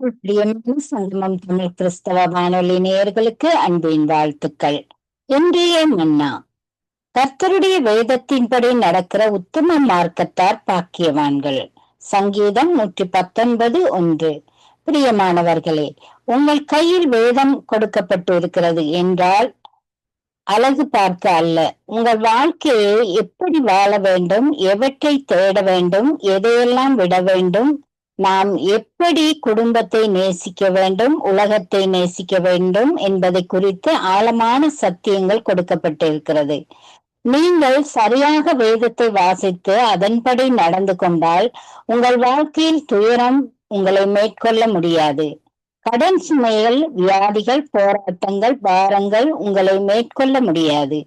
சங்கமம் தமிழ் கிறிஸ்தவ வானொலி நேயர்களுக்கு அன்பின் வாழ்த்துக்கள். இன்றைய மன்னா. கர்த்தருடைய வேதத்தின்படி நடக்கிற உத்தம மார்க்கத்தார் பாக்கியவான்கள். சங்கீதம் நூற்றி பத்தொன்பது ஒன்று. பிரியமானவர்களே உங்கள் கையில் வேதம் கொடுக்கப்பட்டு இருக்கிறது என்றால் அழகு பார்க்க அல்ல. உங்கள் வாழ்க்கையை எப்படி வாழ வேண்டும் எவற்றை தேட வேண்டும் எதையெல்லாம் விட வேண்டும் நாம் எப்படி குடும்பத்தை நேசிக்க வேண்டும் உலகத்தை நேசிக்க வேண்டும் என்பதை குறித்து ஆழமான சத்தியங்கள் கொடுக்கப்பட்டிருக்கிறது. நீங்கள் சரியாக வேதத்தை வாசித்து அதன்படி நடந்து கொண்டால் உங்கள் வாழ்க்கையில் துயரம் உங்களை மேற்கொள்ள முடியாது. கடன் சுமைகள் வியாதிகள் போராட்டங்கள் பாரங்கள் உங்களை மேற்கொள்ள முடியாது.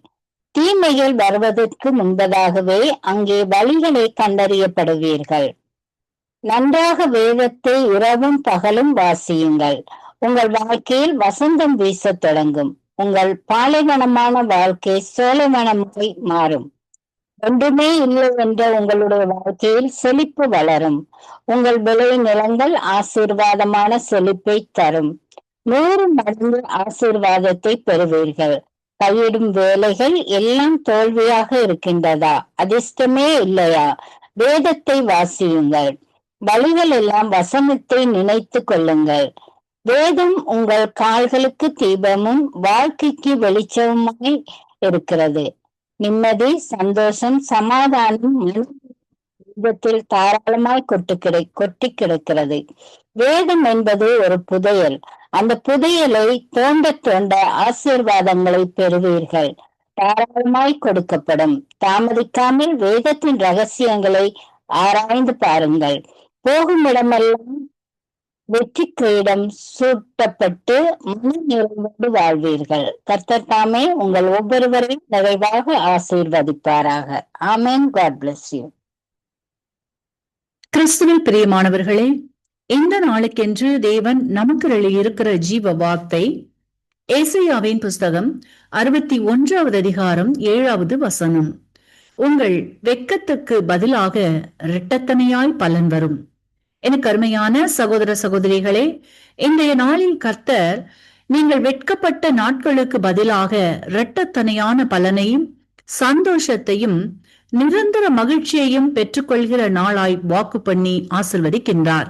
தீமைகள் வருவதற்கு முன்பதாகவே அங்கே வழிகளை கண்டறியப்படுவீர்கள். நன்றாக வேதத்தை இரவும் பகலும் வாசியுங்கள். உங்கள் வாழ்க்கையில் வசந்தம் வீச தொடங்கும். உங்கள் பாலைவனமான வாழ்க்கை சோலைவனமாய் மாறும். ஒன்றுமே இல்லை என்ற உங்களுடைய வாழ்க்கையில் செழிப்பு வளரும். உங்கள் விளை நிலங்கள் ஆசீர்வாதமான செழிப்பை தரும். நூறு மடங்கு ஆசீர்வாதத்தை பெறுவீர்கள். கையிடும் வேலைகள் எல்லாம் தோல்வியாக இருக்கின்றதா? அதிர்ஷ்டமே இல்லையா? வேதத்தை வாசியுங்கள். வழிகள் எல்லாம் வசனத்தை நினைத்து கொள்ளுங்கள். வேதம் உங்கள் கால்களுக்கு தீபமும் வாழ்க்கைக்கு வெளிச்சமுமாய் இருக்கிறது. நிம்மதி சந்தோஷம் சமாதானம் தாராளமாய் கொட்டு கிடை கொட்டி கிடக்கிறது. வேதம் என்பது ஒரு புதையல். அந்த புதையலை தோண்ட தோண்ட ஆசீர்வாதங்களை பெறுவீர்கள். தாராளமாய் கொடுக்கப்படும். தாமதிக்காமல் வேதத்தின் ரகசியங்களை ஆராய்ந்து பாருங்கள். போகும் இடமெல்லாம் வெற்றி கிரீடம் சூட்டப்பட்டு மன நிறைவோடு வாழ்வீர்கள். கர்த்தர் தாமே உங்கள் ஒவ்வொருவரையும் நிறைவாக ஆசீர்வதிப்பாராக. ஆமேன். காட் பிளஸ் யூ கிறிஸ்துவில் பிரியமானவர்களே இந்த நாளுக்கென்று தேவன் நமக்கு இருக்கிற ஜீவ வார்த்தை ஏசையாவின் புஸ்தகம் அறுபத்தி ஒன்றாவது அதிகாரம் ஏழாவது வசனம். உங்கள் வெக்கத்துக்கு பதிலாக இரட்டத்தனையாய் பலன் வரும். எனக்கு அருமையான சகோதர சகோதரிகளே இன்றைய நாளில் கர்த்தர் நீங்கள் வெட்கப்பட்ட நாட்களுக்கு பதிலாக இரட்டத்தனையான பலனையும் சந்தோஷத்தையும் நிரந்தர மகிழ்ச்சியையும் பெற்றுக்கொள்கிற நாளாய் வாக்கு பண்ணி ஆசிர்வதிக்கின்றார்.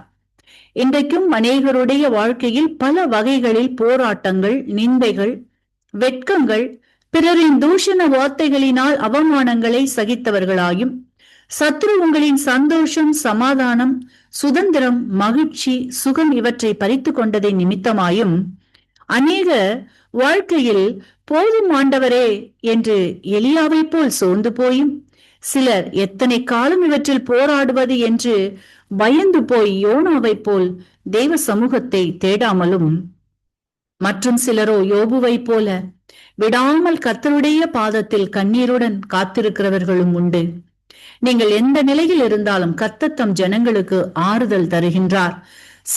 இன்றைக்கும் அநேகருடைய வாழ்க்கையில் பல வகைகளில் போராட்டங்கள் நிந்தைகள் வெட்கங்கள் பிறரின் தூஷண வார்த்தைகளினால் அவமானங்களை சகித்தவர்களாயும் சத்ரு உங்களின் சந்தோஷம் சமாதானம் சுதந்திரம் மகிழ்ச்சி சுகம் இவற்றை பறித்து கொண்டதை நிமித்தமாயும் அநேக வாழ்க்கையில் போதும் ஆண்டவரே என்று எலியாவை போல் சோர்ந்து போயும். சிலர் எத்தனை காலம் இவற்றில் போராடுவது என்று பயந்து போய் யோனாவை போல் தெய்வ சமூகத்தை தேடாமலும். மற்றும் சிலரோ யோபுவை போல விடாமல் கத்தருடைய பாதத்தில் கண்ணீருடன் காத்திருக்கிறவர்களும் உண்டு. நீங்கள் எந்த நிலையில் இருந்தாலும் கத்தத்தம் ஜனங்களுக்கு ஆறுதல் தருகின்றார்.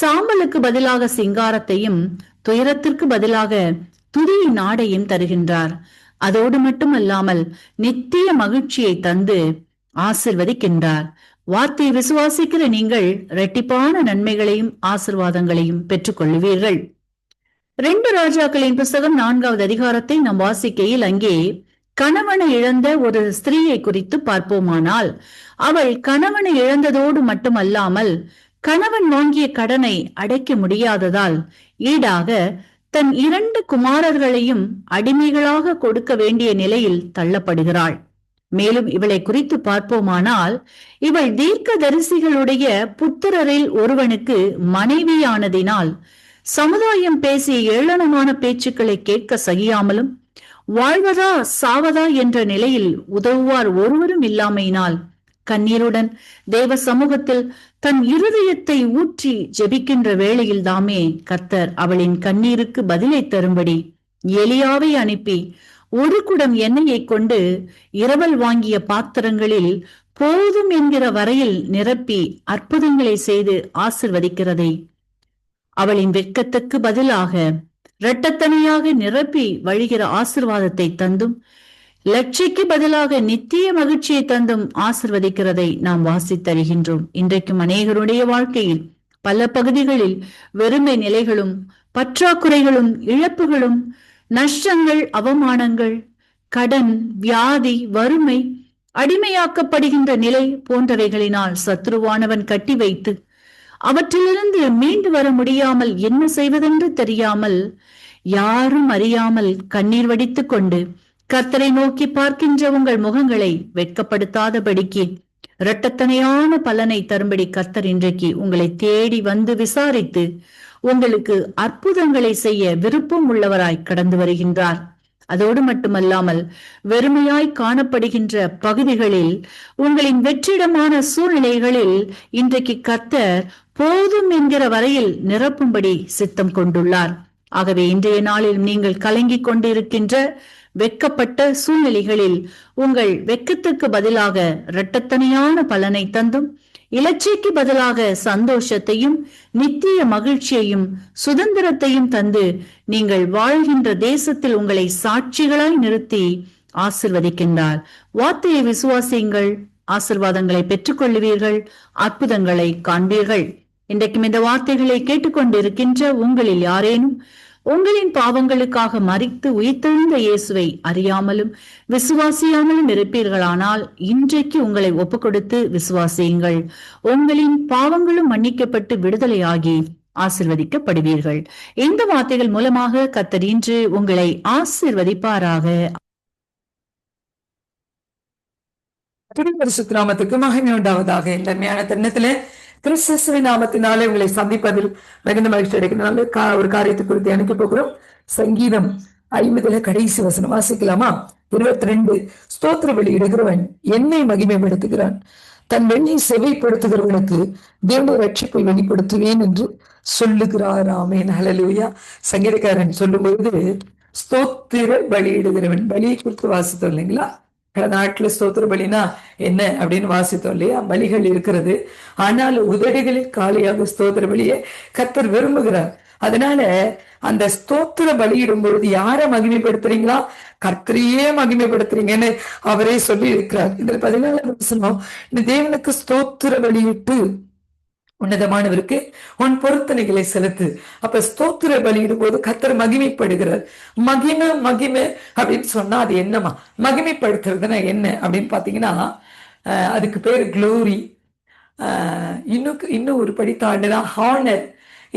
சாம்பலுக்கு பதிலாக சிங்காரத்தையும் துயரத்திற்கு பதிலாக துதி நாடையும் தருகின்றார். அதோடு மட்டுமல்லாமல் நித்திய மகிழ்ச்சியை தந்து ஆசிர்வதிக்கின்றார். வார்த்தையை விசுவாசிக்கிற நீங்கள் இரட்டிப்பான நன்மைகளையும் ஆசிர்வாதங்களையும் பெற்றுக் கொள்வீர்கள் ரெண்டு ராஜாக்களின் புஸ்தகம் நான்காவது அதிகாரத்தை நாம் வாசிக்கையில் அங்கே கணவனை இழந்த ஒரு ஸ்திரீயை குறித்து பார்ப்போமானால் அவள் கணவனை இழந்ததோடு மட்டுமல்லாமல் கணவன் வாங்கிய கடனை அடைக்க முடியாததால் ஈடாக தன் இரண்டு குமாரர்களையும் அடிமைகளாக கொடுக்க வேண்டிய நிலையில் தள்ளப்படுகிறாள். மேலும் இவளை குறித்து பார்ப்போமானால் இவள் தீர்க்க தரிசிகளுடைய புத்திரரில் ஒருவனுக்கு மனைவியானதினால் சமுதாயம் பேசிய ஏளனமான பேச்சுக்களை கேட்க சகியாமலும் வாழ்வதா சாவதா என்ற நிலையில் உதவுவார் ஒருவரும் இல்லாமையினால் கண்ணீருடன் தேவ சமூகத்தில் தன் இருதயத்தை ஊற்றி ஜெபிக்கின்ற வேளையில் தாமே கர்த்தர் அவளின் கண்ணீருக்கு பதிலை தரும்படி எலியாவை அனுப்பி ஒரு குடம் எண்ணெயை கொண்டு இரவல் வாங்கிய பாத்திரங்களில் போதும் என்கிற வரையில் நிரப்பி அற்புதங்களை செய்து ஆசிர்வதிக்கிறதை. அவளின் வெட்கத்துக்கு பதிலாக இரட்டத்தனையாக நிரப்பி வழிகிற ஆசிர்வாதத்தை தந்தும் லட்சிக்கு பதிலாக நித்திய மகிழ்ச்சியை தந்தும் ஆசிர்வதிக்கிறதை நாம் வாசித்தருகின்றோம் இன்றைக்கும் அநேகருடைய வாழ்க்கையில் பல பகுதிகளில் வெறுமை நிலைகளும் பற்றாக்குறைகளும் இழப்புகளும் நஷ்டங்கள் அவமானங்கள் கடன் வியாதி வறுமை அடிமையாக்கப்படுகின்ற நிலை போன்றவைகளினால் சத்ருவானவன் கட்டி வைத்து அவற்றிலிருந்து மீண்டு வர முடியாமல் என்ன செய்வதென்று தெரியாமல் யாரும் அறியாமல் கண்ணீர் வடித்துக் கொண்டு கர்த்தரை நோக்கி பார்க்கின்ற உங்கள் முகங்களை வெட்கப்படுத்தாதபடிக்கு இரட்டத்தனையான பலனை தரும்படி கர்த்தர் இன்றைக்கு உங்களை தேடி வந்து விசாரித்து உங்களுக்கு அற்புதங்களை செய்ய விருப்பம் உள்ளவராய் கடந்து வருகின்றார். அதோடு மட்டுமல்லாமல் வெறுமையாய் காணப்படுகின்ற பகுதிகளில் உங்களின் வெற்றிடமான சூழ்நிலைகளில் இன்றைக்கு கர்த்தர் போதும் என்கிற வரையில் நிரப்பும்படி சித்தம் கொண்டுள்ளார். ஆகவே இன்றைய நாளில் நீங்கள் கலங்கிக் கொண்டிருக்கின்ற வெட்கப்பட்ட சூழ்நிலைகளில் உங்கள் வெட்கத்துக்கு பதிலாக இரட்டத்தனையான பலனை தந்தும் இலச்சைக்கு பதிலாக சந்தோஷத்தையும் நித்திய மகிழ்ச்சியையும் சுதந்திரத்தையும் தந்து நீங்கள் வாழ்கின்ற தேசத்தில் உங்களை சாட்சிகளாய் நிறுத்தி ஆசிர்வதிக்கின்றார். வார்த்தையை விசுவாசியுங்கள் ஆசிர்வாதங்களை பெற்றுக்கொள்ளுவீர்கள் அற்புதங்களை காண்பீர்கள். இன்றைக்கும் இந்த வார்த்தைகளை கேட்டுக்கொண்டிருக்கின்ற உங்களில் யாரேனும் உங்களின் பாவங்களுக்காக மறித்து உயிர்த்தெழுந்த இயேசுவை அறியாமலும் விசுவாசியாமலும் இருப்பீர்களானால் இன்றைக்கு உங்களை ஒப்பு கொடுத்து விசுவாசியுங்கள். உங்களின் பாவங்களும் மன்னிக்கப்பட்டு விடுதலையாகி ஆசிர்வதிக்கப்படுவீர்கள். இந்த வார்த்தைகள் மூலமாக கத்தர் இன்று உங்களை ஆசிர்வதிப்பாராக. பரிசுத்த நாமத்துக்கு மகிமை உண்டாவதாக. இந்த அருமையான தருணத்திலே கிறிஸ்துவின் நாமத்தினாலே உங்களை சந்திப்பதில் மிகுந்த மகிழ்ச்சி அடைக்கிறதுனால கா- ஒரு காரியத்தை குறித்து அனுப்பி போகிறோம். சங்கீதம் ஐம்பதுல கடைசி வசனம் வாசிக்கலாமா? இருபத்தி ரெண்டு ஸ்தோத்திர வெளியிடுகிறவன் என்னை மகிமைப்படுத்துகிறான். தன் வெண்ணை செவைப்படுத்துகிறவனுக்கு தேவ ரட்சிப்பை வெளிப்படுத்துவேன் என்று சொல்லுகிறாராமே ஆமேன். சங்கீதக்காரன் சொல்லும் பொழுது ஸ்தோத்திர பலியிடுகிறவன் பலியை குறித்து வாசித்தோம் இல்லைங்களா? கடந்த நாட்டில் ஸ்தோத்திர பலினா என்ன அப்படின்னு வாசித்தோம் இல்லையா? பலிகள் இருக்கிறது. ஆனால் உதடுகளில் காலியாக ஸ்தோத்திர பலியை கத்தர் விரும்புகிறார். அதனால அந்த ஸ்தோத்திர பலியிடும் பொழுது யாரை மகிமைப்படுத்துறீங்களா? கர்த்தரையே மகிமைப்படுத்துறீங்கன்னு அவரே சொல்லி இருக்கிறார் இதுல பதினாலாம் வசனம் இந்த தேவனுக்கு ஸ்தோத்திர பலியிட்டு உன்னதமானவருக்கு உன் பொருத்தனைகளை செலுத்து. அப்ப ஸ்தோத்திர பலியிடும் போது கத்தர் மகிமைப்படுகிறார். மகிமை மகிமை அப்படின்னு சொன்னா அது என்னமா மகிமைப்படுத்துறதுன்னா என்ன அப்படின்னு பாத்தீங்கன்னா அதுக்கு பேர் க்ளோரி இன்னும் இன்னும் ஒரு படி தாண்டினா ஹானர்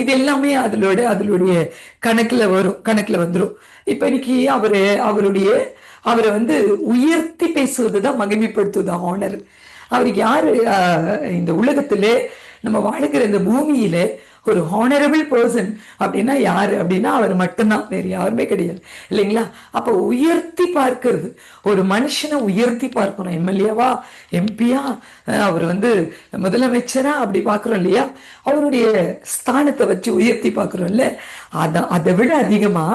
இது எல்லாமே அதனோட அதனுடைய கணக்குல வரும் கணக்குல வந்துரும். இப்ப இன்னைக்கு அவரு அவருடைய அவரை வந்து உயர்த்தி பேசுவதுதான் மகிமைப்படுத்துவது ஹானர் அவருக்கு யாரு? இந்த உலகத்திலே நம்ம வாழ்கிற இந்த பூமியில ஒரு ஹானரபிள் பர்சன் அப்படின்னா யாரு? அப்படின்னா அவர் மட்டும்தான். வேற யாருமே கிடையாது. இல்லைங்களா? அப்ப உயர்த்தி பார்க்கறது. ஒரு மனுஷனை உயர்த்தி பார்க்கணும். எம்எல்ஏவா? எம்பியா? அவர் வந்து முதலமைச்சரா? அப்படி பார்க்குறோம் இல்லையா? அவருடைய ஸ்தானத்தை வச்சு உயர்த்தி பார்க்குறோம்ல. அத அதை விட அதிகமா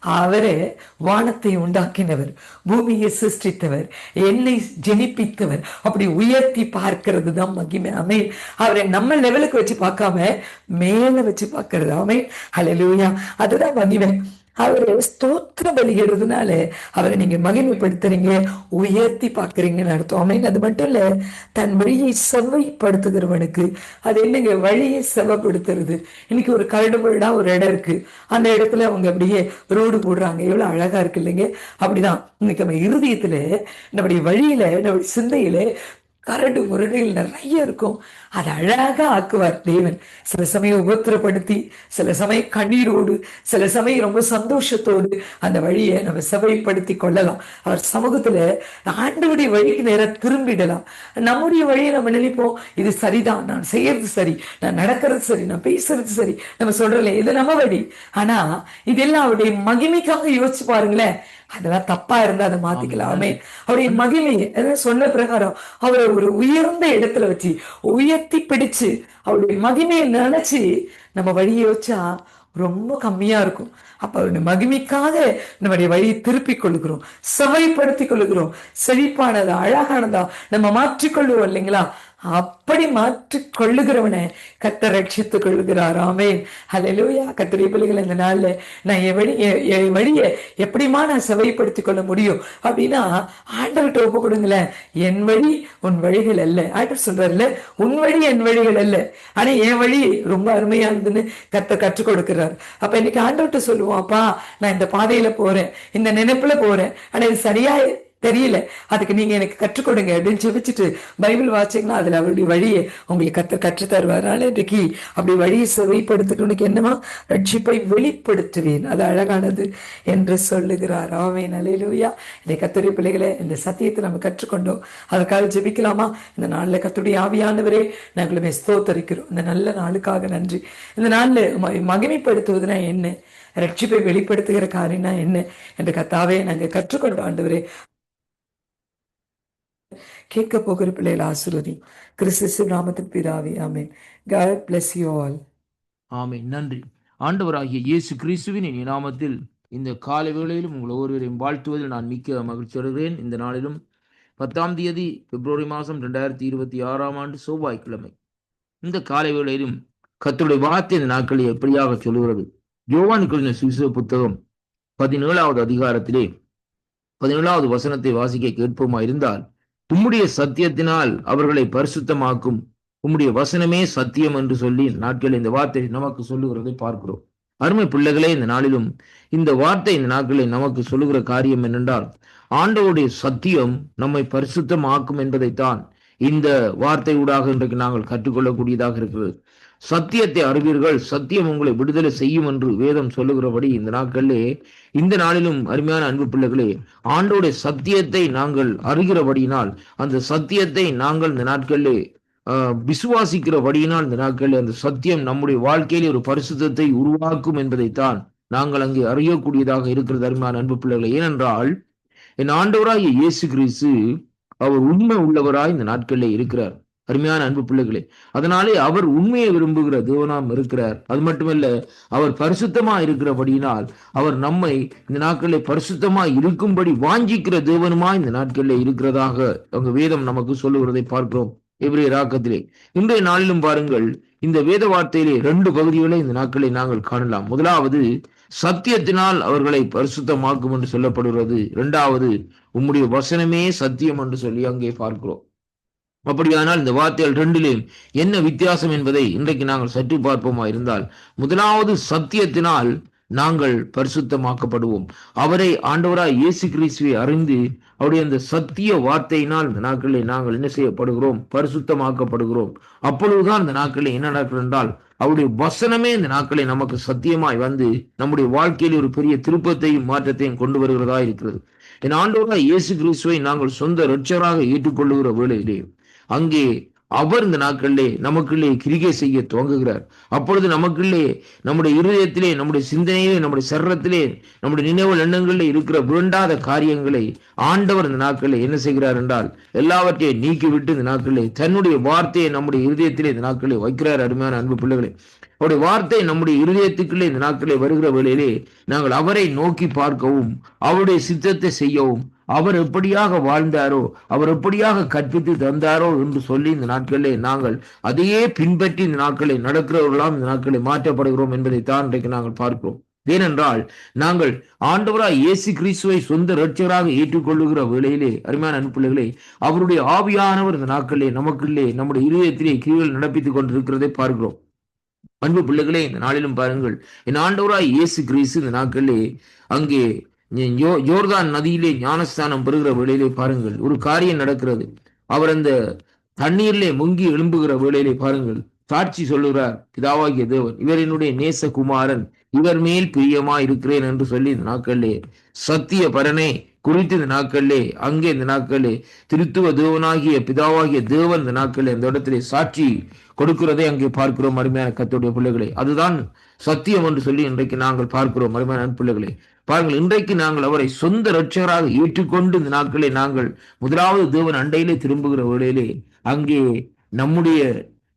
அவரே வானத்தை உண்டாக்கினவர் பூமியை சிருஷ்டித்தவர் என்னை ஜெனிப்பித்தவர் அப்படி உயர்த்தி பார்க்கறது தான் மகிமை. அமை அவரை நம்ம லெவலுக்கு வச்சு பார்க்காம மேல வச்சு பார்க்கறது அமை ஹalleluya அதுதான் மகிமை. அவரு ஸ்தோத்திரம் வெளியிடுறதுனால அவரை நீங்க மகிமைப்படுத்துறீங்க உயர்த்தி பாக்குறீங்கன்னு அர்த்தம். ஆமென். அது மட்டும் இல்ல தன் வழியை செவ்வைப்படுத்துகிறவனுக்கு அது என்னங்க வழியை செவ்வைப்படுத்துறது இன்னைக்கு ஒரு கரடு முரடா ஒரு இடம் இருக்கு. அந்த இடத்துல அவங்க அப்படியே ரோடு போடுறாங்க. எவ்வளவு அழகா இருக்கு இல்லைங்க? அப்படிதான். இன்னைக்கு நம்ம இருதயத்துல நம்முடைய வழியில நம்முடைய சிந்தையில கரடு முரடுகள் நிறைய இருக்கும். அதை அழகா ஆக்குவார் தேவன். சில சமயம் உபத்திரப்படுத்தி சில சமயம் கண்ணீரோடு சில சமயம் ரொம்ப சந்தோஷத்தோடு அந்த வழியை நம்ம செவைப்படுத்தி கொள்ளலாம். அவர் சமூகத்துல ஆண்டவுடைய வழிக்கு நேரம் திரும்பிடலாம். நம்முடைய வழியை நம்ம நினைப்போம் இது சரிதான் நான் செய்யறது சரி நான் நடக்கிறது சரி நான் பேசுறது சரி நம்ம சொல்றோம்ல இது நம்ம வழி. ஆனா இதெல்லாம் அவருடைய மகிமைக்காக யோசிச்சு பாருங்களேன். அதெல்லாம் தப்பா இருந்தா அதை மாத்திக்கலாமே. அவருடைய அதாவது சொன்ன பிரகாரம் அவரை ஒரு உயர்ந்த இடத்துல வச்சு உயர்த்தி பிடிச்சு அவருடைய மகிமையை நினைச்சு நம்ம வழியை வச்சா ரொம்ப கம்மியா இருக்கும். அப்ப அவருடைய மகிமைக்காக நம்முடைய வழியை திருப்பிக் கொள்ளுகிறோம். செவைப்படுத்திக் கொள்ளுகிறோம். செழிப்பானதா அழகானதா நம்ம மாற்றிக்கொள்ளுவோம் இல்லைங்களா? அப்படி மாற்றிக் கொள்ளுகிறவனை கத்த ரட்சித்துக் கொள்ளுகிறார். ஆமேன். ஹalleluya கத்திரி பிள்ளைகள் இந்த நாளில் நான் என் வழி என் வழியை எப்படிமா நான் செவைப்படுத்திக் கொள்ள முடியும்? அப்படின்னா ஆண்டவர்கிட்ட ஒப்பு கொடுங்களேன். என் வழி உன் வழிகள் அல்ல. ஆண்டவர் சொல்றாருல்ல உன் வழி என் வழிகள் அல்ல. ஆனா என் வழி ரொம்ப அருமையானதுன்னு கத்த கற்றுக் கொடுக்கிறார். அப்ப இன்னைக்கு ஆண்டவர்கிட்ட சொல்லுவோம் அப்பா நான் இந்த பாதையில போறேன். இந்த நினைப்புல போறேன். ஆனா இது சரியா தெரியல. அதுக்கு நீங்க எனக்கு கற்றுக் கொடுங்க அப்படின்னு ஜெபிச்சுட்டு பைபிள் வாசிங்கன்னா அதுல அவருடைய வழியை உங்களுக்கு கத்து கற்று தருவாரால இன்றைக்கு அப்படி வழியை செவைப்படுத்திட்டு என்னமா ரட்சிப்பை வெளிப்படுத்துவேன். அது அழகானது என்று சொல்லுகிறார். ஆமே அலையிலுயா இந்த கத்துடைய பிள்ளைகளை இந்த சத்தியத்தை நம்ம கற்றுக்கொண்டோம். அதற்காக ஜெபிக்கலாமா? இந்த நாள்ல கத்துடைய ஆவியானவரே நாங்களுமே ஸ்தோத்தரிக்கிறோம். இந்த நல்ல நாளுக்காக நன்றி. இந்த நாள்ல மகிமைப்படுத்துவதுனா என்ன? ரட்சிப்பை வெளிப்படுத்துகிற காரியம்னா என்ன? என்று கத்தாவே நாங்க கற்றுக்கொண்டோம் ஆண்டவரே கேட்க போகிற பிள்ளைகள் ஆசிர்வதி கிறிஸ்து நாமத்தின் பிதாவே ஆமென். காட் பிளஸ் யூ ஆல் ஆமென். நன்றி. ஆண்டவராகிய இயேசு கிறிஸ்துவின் இனி நாமத்தில் இந்த காலை வேளையிலும் உங்கள் ஒவ்வொருவரையும் வாழ்த்துவதில் நான் மிக்க மகிழ்ச்சி அடைகிறேன். இந்த நாளிலும் பத்தாம் தேதி பிப்ரவரி மாதம் ரெண்டாயிரத்தி இருபத்தி ஆறாம் ஆண்டு செவ்வாய்க்கிழமை. இந்த காலை வேளையிலும் கர்த்தருடைய வார்த்தை இந்த நாட்களில் எப்படியாக சொல்கிறது யோவான் கழிந்த சுவிச புத்தகம் பதினேழாவது அதிகாரத்திலே பதினேழாவது வசனத்தை வாசிக்க கேட்போமா இருந்தால் உம்முடைய சத்தியத்தினால் அவர்களை பரிசுத்தமாக்கும். உம்முடைய வசனமே சத்தியம் என்று சொல்லி நாட்கள் இந்த வார்த்தை நமக்கு சொல்லுகிறதை பார்க்கிறோம். அருமை பிள்ளைகளே இந்த நாளிலும் இந்த வார்த்தை இந்த நாட்களில் நமக்கு சொல்லுகிற காரியம் என்னென்றால் ஆண்டவருடைய சத்தியம் நம்மை பரிசுத்தமாக்கும் என்பதைத்தான் இந்த வார்த்தை ஊடாக இன்றைக்கு நாங்கள் கற்றுக்கொள்ளக்கூடியதாக இருக்கிறது. சத்தியத்தை அறிவீர்கள் சத்தியம் உங்களை விடுதலை செய்யும் என்று வேதம் சொல்லுகிறபடி இந்த நாட்களிலே இந்த நாளிலும் அருமையான அன்பு பிள்ளைகளே ஆண்டோடைய சத்தியத்தை நாங்கள் அறிகிறபடியினால் அந்த சத்தியத்தை நாங்கள் இந்த நாட்களிலே ஆஹ், விசுவாசிக்கிறபடியினால் இந்த நாட்களில் அந்த சத்தியம் நம்முடைய வாழ்க்கையிலே ஒரு பரிசுத்தத்தை உருவாக்கும் என்பதைத்தான் நாங்கள் அங்கே அறியக்கூடியதாக இருக்கிறது அருமையான அன்பு பிள்ளைகளை. ஏனென்றால் என் ஆண்டவராகிய இயேசு கிறிஸ்து அவர் உண்மை உள்ளவராய் இந்த நாட்களிலே இருக்கிறார். அருமையான அன்பு பிள்ளைகளே அதனாலே அவர் உண்மையை விரும்புகிற தேவனாம் இருக்கிறார். அது மட்டுமல்ல அவர் பரிசுத்தமா இருக்கிறபடியினால் அவர் நம்மை இந்த நாட்களில் பரிசுத்தமா இருக்கும்படி வாஞ்சிக்கிற தேவனுமா இந்த நாட்களில் இருக்கிறதாக அவங்க வேதம் நமக்கு சொல்லுகிறதை பார்க்கிறோம். எவ்ரிய ராக்கத்திலே இன்றைய நாளிலும் பாருங்கள் இந்த வேத வார்த்தையிலே ரெண்டு பகுதிகளை இந்த நாட்களை நாங்கள் காணலாம். முதலாவது சத்தியத்தினால் அவர்களை பரிசுத்தமாக்கும் என்று சொல்லப்படுகிறது. இரண்டாவது உம்முடைய வசனமே சத்தியம் என்று சொல்லி அங்கே பார்க்கிறோம். அப்படியானால் இந்த வார்த்தைகள் ரெண்டிலும் என்ன வித்தியாசம் என்பதை இன்றைக்கு நாங்கள் சற்று பார்ப்போமா இருந்தால் முதலாவது சத்தியத்தினால் நாங்கள் பரிசுத்தமாக்கப்படுவோம். அவரை ஆண்டவராய் இயேசு கிறிஸ்துவை அறிந்து அவருடைய அந்த சத்திய வார்த்தையினால் இந்த நாட்களில் நாங்கள் என்ன செய்யப்படுகிறோம்? பரிசுத்தமாக்கப்படுகிறோம். அப்பொழுதுதான் இந்த நாட்களில் என்ன நடக்கிறது என்றால் அவருடைய வசனமே இந்த நாட்களை நமக்கு சத்தியமாய் வந்து நம்முடைய வாழ்க்கையில் ஒரு பெரிய திருப்பத்தையும் மாற்றத்தையும் கொண்டு வருகிறதா இருக்கிறது. என் ஆண்டவராய் இயேசு கிறிஸ்துவை நாங்கள் சொந்த ரட்சராக ஏற்றுக்கொள்ளுகிற வேளையிலே அங்கே அவர் இந்த நாட்களிலே நமக்குள்ளே கிரிகை செய்ய துவங்குகிறார். அப்பொழுது நமக்குள்ளே நம்முடைய இருதயத்திலே நம்முடைய சிந்தனையிலே நம்முடைய சர்ரத்திலே நம்முடைய நினைவு எண்ணங்களிலே இருக்கிற வேண்டாத காரியங்களை ஆண்டவர் இந்த நாட்களில் என்ன செய்கிறார் என்றால் எல்லாவற்றையும் நீக்கிவிட்டு இந்த நாட்களிலே தன்னுடைய வார்த்தையை நம்முடைய இருதயத்திலே இந்த நாட்களிலே வைக்கிறார். அருமையான அன்பு பிள்ளைகளே அவருடைய வார்த்தை நம்முடைய இருதயத்துக்குள்ளே இந்த நாட்களே வருகிற வேளையிலே நாங்கள் அவரை நோக்கி பார்க்கவும் அவருடைய சித்தத்தை செய்யவும் அவர் எப்படியாக வாழ்ந்தாரோ அவர் எப்படியாக கற்பித்து தந்தாரோ என்று சொல்லி இந்த நாட்களிலே நாங்கள் அதையே பின்பற்றி இந்த நாட்களை நடக்கிறவர்களாம் இந்த நாட்களை மாற்றப்படுகிறோம் என்பதைத்தான் இன்றைக்கு நாங்கள் பார்க்கிறோம். ஏனென்றால் நாங்கள் ஆண்டவராய் இயேசு கிறிஸ்துவை சொந்த இரட்சகராக ஏற்றுக்கொள்ளுகிற வேளையிலே அருமையான அனுப்பிள்ளைகளே அவருடைய ஆவியானவர் இந்த நாட்களிலே நமக்குள்ளே நம்முடைய இருதயத்திலே கீழ்கள் நடப்பித்துக் கொண்டிருக்கிறதை பார்க்கிறோம். அன்பு பிள்ளைகளே இந்த நாளிலும் பாருங்கள் என் ஆண்டவராய் இயேசு கிறிஸ்து இந்த நாட்களிலே அங்கே யோர்தான் நதியிலே ஞானஸ்தானம் பெறுகிற வேளையிலே பாருங்கள். ஒரு காரியம் நடக்கிறது. அவர் அந்த தண்ணீரிலே முங்கி எழும்புகிற வேளையிலே பாருங்கள். சாட்சி சொல்லுகிறார் பிதாவாகிய தேவன் இவர் என்னுடைய நேசகுமாரன். இவர் மேல் பிரியமா இருக்கிறேன் என்று சொல்லி இந்த நாட்களிலே சத்திய பரனே குறித்து இந்த நாட்களிலே அங்கே இந்த நாட்களிலே திருத்துவ தேவனாகிய பிதாவாகிய தேவன் இந்த நாட்களிலே இந்த இடத்திலே சாட்சி கொடுக்கிறதை அங்கே பார்க்கிறோம் அருமையான கத்துடைய பிள்ளைகளே. அதுதான் சத்தியம் என்று சொல்லி இன்றைக்கு நாங்கள் பார்க்கிறோம் அருமையான பிள்ளைகளை பாருங்கள் இன்றைக்கு நாங்கள் அவரை சொந்த ரட்சகராக ஏற்றுக்கொண்டு இந்த நாட்களை நாங்கள் முதலாவது தேவன் அண்டையிலே திரும்புகிற வேளையிலே அங்கே நம்முடைய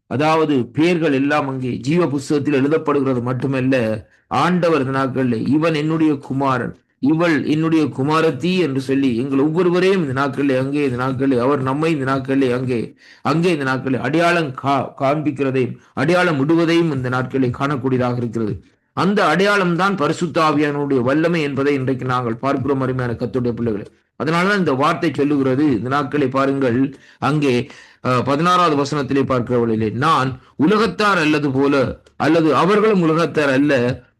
அதாவது பெயர்கள் எல்லாம் அங்கே ஜீவ புஸ்தகத்தில் எழுதப்படுகிறது மட்டுமல்ல ஆண்டவர் இந்த நாட்களில் இவன் என்னுடைய குமாரன் இவள் என்னுடைய குமாரத்தி என்று சொல்லி எங்கள் ஒவ்வொருவரையும் இந்த நாட்களில் அங்கே இந்த நாட்களில் அவர் நம்மை இந்த நாட்களில் அங்கே அங்கே இந்த நாட்களில் அடையாளம் கா காண்பிக்கிறதையும் அடையாளம் விடுவதையும் இந்த நாட்களில் காணக்கூடியதாக இருக்கிறது. அந்த அடையாளம் தான் பரிசுத்தாவியானுடைய வல்லமை என்பதை இன்றைக்கு நாங்கள் பார்க்கிறோம் அருமையான கத்துடைய பிள்ளைகளை. அதனாலதான் இந்த வார்த்தை சொல்லுகிறது. இந்த நாட்களை பாருங்கள். அங்கே பதினாறாவது வசனத்திலே பார்க்கிறவர்களிலே நான் உலகத்தார் அல்லது போல அல்லது அவர்களும் உலகத்தார் அல்ல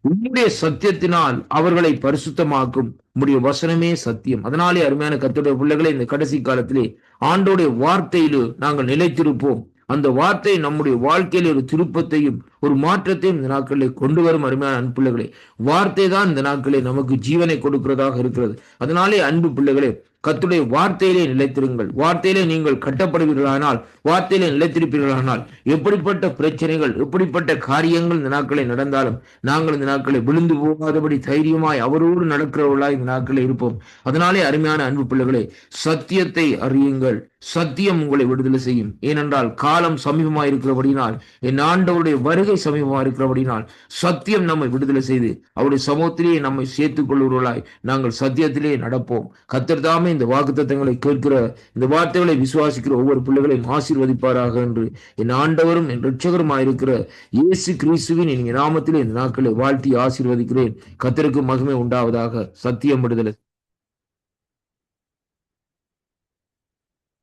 உன்னுடைய சத்தியத்தினால் அவர்களை பரிசுத்தமாக்கும். உம்முடைய வசனமே சத்தியம். அதனாலே அருமையான கத்துடைய பிள்ளைகளை இந்த கடைசி காலத்திலே ஆண்டோடைய வார்த்தையிலு நாங்கள் நிலைத்திருப்போம். அந்த வார்த்தை நம்முடைய வாழ்க்கையில் ஒரு திருப்பத்தையும் ஒரு மாற்றத்தையும் இந்த நாட்களில் கொண்டு வரும் அருமையான அன்பு பிள்ளைகளே. வார்த்தை தான் இந்த நாட்களில் நமக்கு ஜீவனை கொடுக்கிறதாக இருக்கிறது. அதனாலே அன்பு பிள்ளைகளே கத்துடைய வார்த்தையிலே நிலைத்திருங்கள். வார்த்தையிலே நீங்கள் கட்டப்படுவீர்களானால் வார்த்தையிலே நிலைத்திருப்பீர்களானால் எப்படிப்பட்ட பிரச்சனைகள் எப்படிப்பட்ட காரியங்கள் இந்த நாட்களை நடந்தாலும் நாங்கள் இந்த நாட்களை விழுந்து போகாதபடி தைரியமாய் அவரோடு நடக்கிறவர்களாய் இந்த நாட்களில் இருப்போம். அதனாலே அருமையான அன்பு பிள்ளைகளே சத்தியத்தை அறியுங்கள். சத்தியம் உங்களை விடுதலை செய்யும். ஏனென்றால் காலம் சமீபமாக இருக்கிறபடினால் என் ஆண்டவருடைய வருகை சமீபமாக இருக்கிறபடினால் சத்தியம் நம்மை விடுதலை செய்து அவருடைய சமூகத்திலேயே நம்மை சேர்த்துக் கொள்வர்களாய் நாங்கள் சத்தியத்திலே நடப்போம். கத்தர்தாமே இந்த வாக்குத்தத்தங்களை கேட்கிற இந்த வார்த்தைகளை விசுவாசிக்கிற ஒவ்வொரு பிள்ளைகளையும் ஆசீர்வதிப்பாராக என்று என் ஆண்டவரும் என் இரட்சகருமாயிருக்கிற இயேசு கிறிஸ்துவின் என் நாமத்திலே இந்த நாட்களை வாழ்த்தி ஆசீர்வதிக்கிறேன். கத்தருக்கு மகிமை உண்டாவதாக. சத்தியம் விடுதலை.